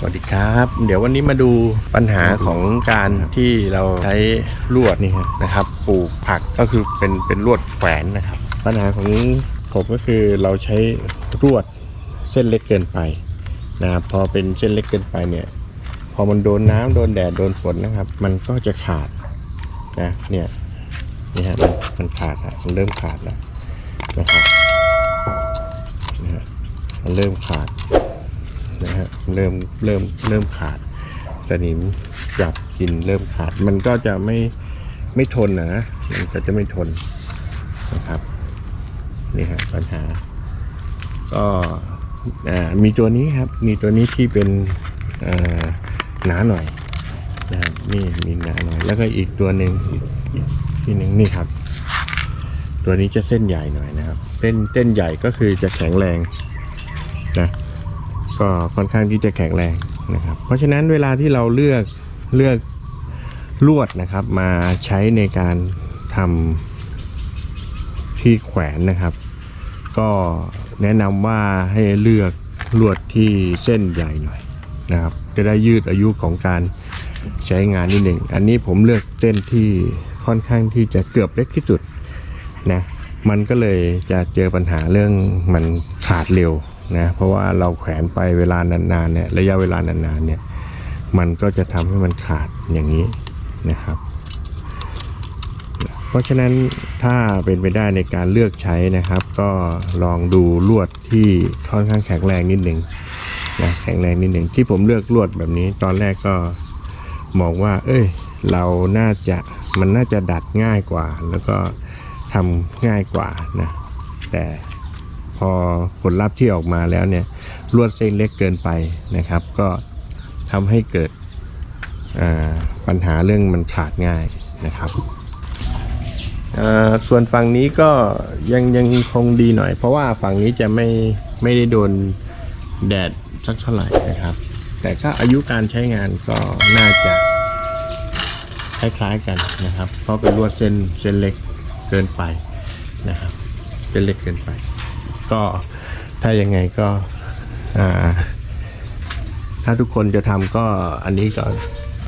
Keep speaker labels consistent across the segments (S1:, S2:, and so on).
S1: สวัสดีครับ เดี๋ยววันนี้มาดูปัญหาของการที่เราใช้ลวดนี่นะครับปลูกผักก็คือเป็นเป็นลวดแขวนนะครับ ปัญหาของผมก็คือเราใช้ลวดเส้นเล็กเกินไปนะครับพอเป็นเส้นเล็กเกินไปเนี่ย พอมันโดนน้ำโดนแดดโดนฝนนะครับ มันก็จะขาดนะเนี่ยนี่ฮะมันมันขาดอะมันเริ่มขาดแล้วนะครับนะฮะมันเริ่มขาด เริ่มเริ่มเริ่มขาดสนิมจับกินเริ่มขาด มันก็จะไม่ไม่ทนนะมันก็จะไม่ทนนะครับนี่ฮะปัญหา ก็อ่ามีตัวนี้ครับ มีตัวนี้ที่เป็นอ่าหนาหน่อยนะครับนี่มีหนาหน่อยแล้วก็อีกตัวหนึ่งอีกอีกที่หนึ่งนี่ครับ ตัวนี้จะเส้นใหญ่หน่อยนะครับเส้นเส้นใหญ่ก็คือจะแข็งแรงนะ ก็ค่อนข้างที่จะแข็งแรงนะครับ เพราะฉะนั้นเวลาที่เราเลือกเลือกลวดนะครับ มาใช้ในการทำที่แขวนนะครับ ก็แนะนำว่าให้เลือกลวดที่เส้นใหญ่หน่อยนะครับ จะได้ยืดอายุของการใช้งานนิดหนึ่ง อันนี้ผมเลือกเส้นที่ค่อนข้างที่จะเกือบเล็กที่สุดนะ มันก็เลยจะเจอปัญหาเรื่องมันขาดเร็ว นะเพราะว่าเราแขวนไปเวลานานๆเนี่ยระยะเวลานานๆเนี่ยมันก็จะทำให้มันขาดอย่างนี้นะครับ เพราะฉะนั้นถ้าเป็นไปได้ในการเลือกใช้นะครับ ก็ลองดูลวดที่ค่อนข้างแข็งแรงนิดหนึ่งนะแข็งแรงนิดหนึ่งที่ผมเลือกลวดแบบนี้ ตอนแรกก็มองว่า เอ้ย เราน่าจะมันน่าจะดัดง่ายกว่า แล้วก็ทำง่ายกว่านะแต่ พอผลลัพธ์ที่ออกมาแล้วเนี่ยลวดเส้นเล็กเกินไปนะครับ ก็ทำให้เกิดปัญหาเรื่องมันขาดง่ายนะครับส่วนฝั่งนี้ก็ยังยังคงดีหน่อย เพราะว่าฝั่งนี้จะไม่ไม่ได้โดนแดดสักเท่าไหร่นะครับ แต่ก็อายุการใช้งานก็น่าจะคล้ายๆกันนะครับ เพราะเป็นลวดเส้นเส้นเล็กเกินไปนะครับเส้นเล็กเกินไป ก็ถ้ายังไงก็ถ้าทุกคนจะทำก็อันนี้ก็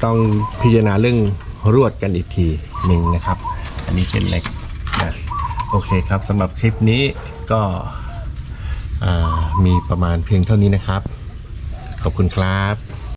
S1: ต้องพิจารณาเรื่องรวดกันอีกทีหนึ่งนะครับ อันนี้เส้นเล็กนะโอเคครับสำหรับคลิปนี้ก็มีประมาณเพียงเท่านี้นะครับ ขอบคุณครับ